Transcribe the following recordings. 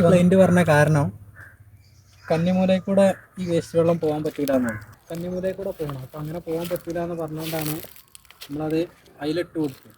Client പറഞ്ഞ കാരണം കന്നിമൂലയിൽ കൂടെ ഈ വേസ്റ്റ് വെള്ളം പോകാൻ പറ്റൂല എന്നാണ് കന്നിമൂലയിൽ കൂടെ പോകണം അപ്പം അങ്ങനെ പോകാൻ പറ്റില്ല എന്ന് പറഞ്ഞുകൊണ്ടാണ് നമ്മളത് അതിലിട്ട് കൊടുത്തു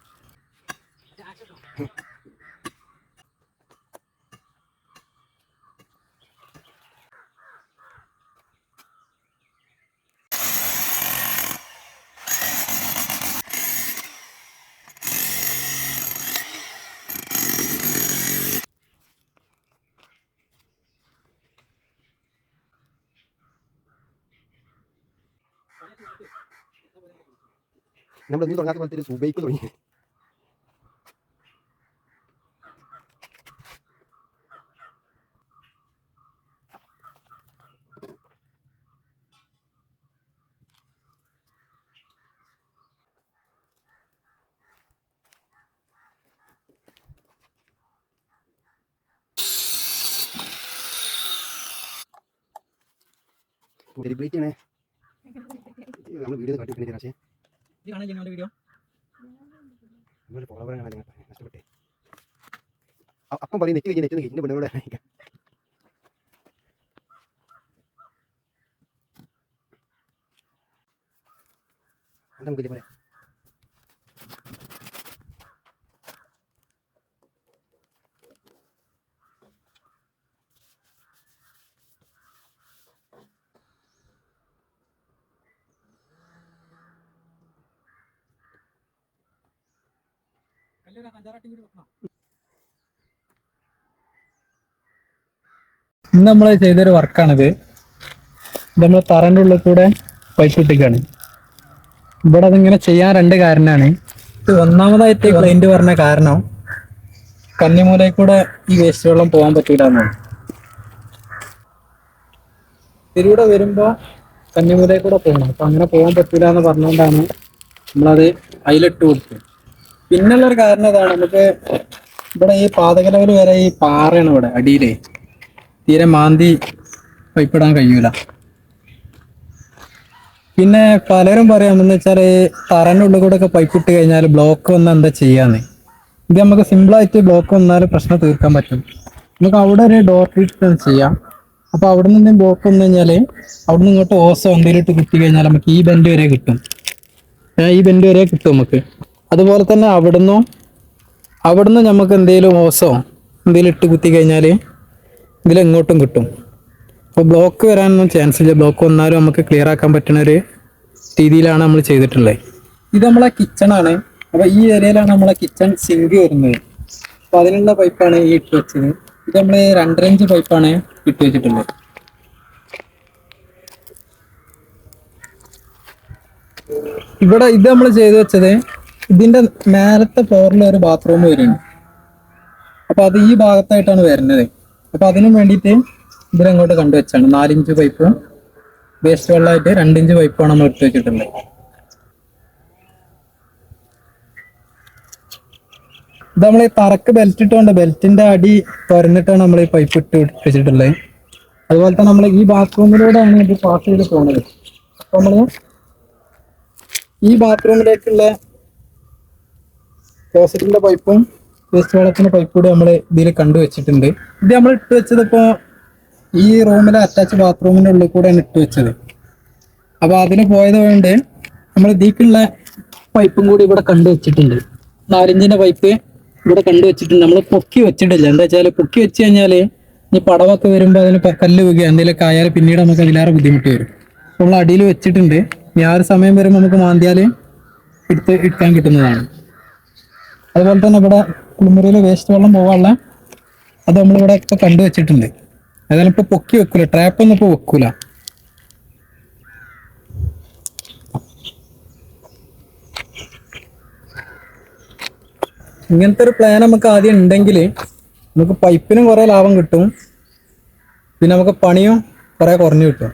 നമ്മൾ ഒന്നും തുടങ്ങാത്ത പോലത്തെ ഒരു സുബൈക്ക് തുടങ്ങി. സെലിബ്രിറ്റി നമ്മൾ വീഡിയോ കാട്ടി പിന്നെ പക്ഷേ. വീഡിയോ അപ്പം പറയും നെറ്റ് കഴിഞ്ഞ് നെറ്റ് കഴിഞ്ഞ പെണ്ണുകൂടെ നമുക്ക് പറയാം ഇന്ന് നമ്മൾ ചെയ്തൊരു വർക്കാണിത്. നമ്മൾ തറന്റെ ഉള്ളിൽ കൂടെ പൈപ്പ് ഇവിടെ അതിങ്ങനെ ചെയ്യാൻ രണ്ട് കാരണമാണ് ഇത് ഒന്നാമതായിട്ട് ക്ലൈന്റ് പറഞ്ഞ കാരണം കന്നിമൂലയിൽ കൂടെ ഈ വേസ്റ്റ് വെള്ളം പോകാൻ പറ്റിയിട്ടാണ് ഇതിലൂടെ വരുമ്പോ കന്നിമൂലയിൽ കൂടെ പോകണം. അപ്പൊ അങ്ങനെ പോകാൻ പറ്റില്ല എന്ന് പറഞ്ഞുകൊണ്ടാണ് നമ്മളത് അതിലിട്ട് കൊടുത്തത്. പിന്നുള്ള ഒരു കാരണം ഇതാണ് നമുക്ക് ഇവിടെ ഈ പാതക ലെവൽ വരെ ഈ പാറയാണ് ഇവിടെ അടിയിലെ. തീരെ മാന്തി പൈപ്പിടാൻ കഴിയൂല. പിന്നെ പലരും പറയാം എന്ന് വെച്ചാൽ തറന്റെ ഉള്ളിൽ കൂടെ ഒക്കെ പൈപ്പ് ഇട്ട് കഴിഞ്ഞാൽ ബ്ലോക്ക് വന്നാൽ എന്താ ചെയ്യാന്ന്. ഇത് നമുക്ക് സിമ്പിളായിട്ട് ബ്ലോക്ക് വന്നാൽ പ്രശ്നം തീർക്കാൻ പറ്റും. നമുക്ക് അവിടെ ഒരു ഡോർ ട്രീറ്റ്മെന്റ് ചെയ്യാം. അപ്പൊ അവിടെ നിന്ന് ബ്ലോക്ക് വന്നു കഴിഞ്ഞാൽ അവിടെ നിന്ന് ഇങ്ങോട്ട് ഓസോ എന്തെങ്കിലും കുത്തി കഴിഞ്ഞാൽ നമുക്ക് ഈ ബെൻഡ് വരെ കിട്ടും. ഈ ബെൻഡ് വരെ കിട്ടും നമുക്ക്. അതുപോലെ തന്നെ അവിടുന്ന് അവിടുന്ന് നമുക്ക് എന്തെങ്കിലും ഓസോ എന്തെങ്കിലും ഇട്ട് കുത്തി കഴിഞ്ഞാൽ ഇതിലെങ്ങോട്ടും കിട്ടും. അപ്പോൾ ബ്ലോക്ക് വരാനൊന്നും ചാൻസ് ഇല്ല. ബ്ലോക്ക് വന്നാലും നമുക്ക് ക്ലിയർ ആക്കാൻ പറ്റുന്ന ഒരു രീതിയിലാണ് നമ്മൾ ചെയ്തിട്ടുള്ളത് ഇത് നമ്മളെ കിച്ചണാണ് അപ്പോൾ ഈ ഏരിയയിലാണ് നമ്മളെ കിച്ചൺ സിങ്ക് വരുന്നത്. അപ്പോൾ അതിനുള്ള പൈപ്പാണ് ഈ ഇട്ട് വെച്ചത്. ഇത് നമ്മൾ രണ്ടര ഇഞ്ച് പൈപ്പാണ് ഇട്ട് വെച്ചിട്ടുള്ളത്. ഇവിടെ ഇത് നമ്മൾ ചെയ്തു വെച്ചത് ഇതിന്റെ മേലത്തെ ഫ്ലോറിൽ ഒരു ബാത്റൂം വരുന്നുണ്ട് അപ്പൊ അത് ഈ ഭാഗത്തായിട്ടാണ് വരുന്നത്. അപ്പൊ അതിനു വേണ്ടിയിട്ട് ഇതിലങ്ങോട്ട് കണ്ടുവച്ചാണ്. നാലിഞ്ച് പൈപ്പും വേസ്റ്റ് വെള്ളമായിട്ട് രണ്ടിഞ്ച് പൈപ്പാണ് നമ്മൾ ഇട്ട് വെച്ചിട്ടുള്ളത്. ഇത് നമ്മൾ ഈ തറക്ക് ബെൽറ്റ് ഇട്ടുകൊണ്ട് ബെൽറ്റിന്റെ അടി തുറന്നിട്ടാണ് നമ്മൾ ഈ പൈപ്പ് ഇട്ട് വെച്ചിട്ടുള്ളത്. അതുപോലെ തന്നെ നമ്മൾ ഈ ബാത്റൂമിലൂടെയാണ് ഇത് പാസ് ചെയ്ത് പോകുന്നത് അപ്പൊ നമ്മൾ ഈ ബാത്റൂമിലേക്കുള്ള ക്ലോസറ്റിന്റെ പൈപ്പും വേസ്റ്റ് വെള്ളത്തിന്റെ പൈപ്പ് കൂടി നമ്മൾ ഇതിൽ കണ്ടു വെച്ചിട്ടുണ്ട്. ഇത് നമ്മൾ ഇട്ട് വെച്ചത് ഇപ്പോ ഈ റൂമിലെ അറ്റാച്ച് ബാത്റൂമിന്റെ ഉള്ളിൽ കൂടെയാണ് ഇട്ട് വെച്ചത്. അപ്പൊ അതിന് പോയത് കൊണ്ട് നമ്മൾ ഇതിക്കുള്ള പൈപ്പും കൂടി ഇവിടെ കണ്ടു വെച്ചിട്ടുണ്ട്. നാലഞ്ചിന്റെ പൈപ്പ് ഇവിടെ കണ്ടു വെച്ചിട്ടുണ്ട്. നമ്മൾ പൊക്കി വെച്ചിട്ടില്ല. എന്താ വെച്ചാൽ പൊക്കി വെച്ച് കഴിഞ്ഞാൽ ഈ പടവൊക്കെ വരുമ്പോൾ അതിന് കല്ല് വീഴുക എന്തെങ്കിലുമൊക്കെ ആയാൽ പിന്നീട് നമുക്ക് അതിലേറെ ബുദ്ധിമുട്ട് വരും. അപ്പോൾ നമ്മൾ അടിയിൽ വെച്ചിട്ടുണ്ട്. ഇനി ആ ഒരു സമയം വരുമ്പോൾ നമുക്ക് മാന്തിയാൽ എടുത്ത് ഇട്ടാൻ കിട്ടുന്നതാണ്. അതുപോലെ തന്നെ ഇവിടെ കുളിമുറിയിൽ വേസ്റ്റ് വെള്ളം പോകാനുള്ള അത് നമ്മളിവിടെ ഒക്കെ കണ്ടു വെച്ചിട്ടുണ്ട്. അതായത് ഇപ്പൊ പൊക്കി വെക്കൂല. ട്രാപ്പ് ഒന്നും ഇപ്പൊ വെക്കൂല. ഇങ്ങനത്തെ ഒരു പ്ലാൻ നമുക്ക് ആദ്യം ഉണ്ടെങ്കിൽ നമുക്ക് പൈപ്പിനും കുറെ ലാഭം കിട്ടും. പിന്നെ നമുക്ക് പണിയും കുറെ കുറഞ്ഞു കിട്ടും.